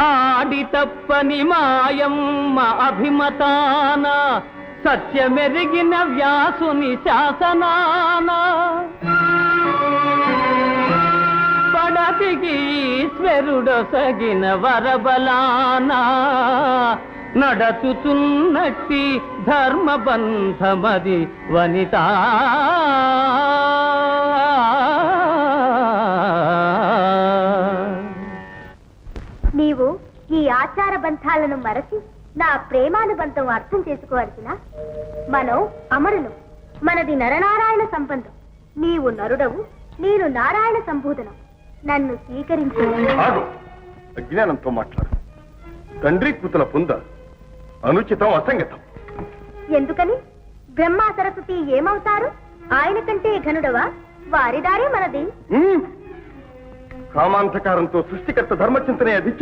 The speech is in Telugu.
ఆడి తప్పని మాయమ్మ అభిమతాన సత్యమెరిగిన వ్యాసుని శాసనాన. పడతికి ఈశ్వరుడొసగిన వరబలాన నడచుచున్నట్టి ధర్మబంధమది వనితా. నీవు ఈ ఆచార బంధాలను మరచి నా ప్రేమానుబంధం అర్థం చేసుకోవాల్సిన మనం అమరులు. మనది నరనారాయణ సంబంధం. నీవు నరుడవు నేను నారాయణ సంబోధనం. నన్ను స్వీకరించు. ఆగు. అజ్ఞానంతో మాట్లాడు. తండ్రి కూతుల పొంద అనుచితం అసంగతం. ఎందుకని? బ్రహ్మ సరస్వతి ఏమవుతారు? ఆయన కంటే ఘనుడవా? వారి దారే మనది. ఉమ్. కామాంధకారంతో సృష్టికర్త ధర్మచింతనే అధిక్య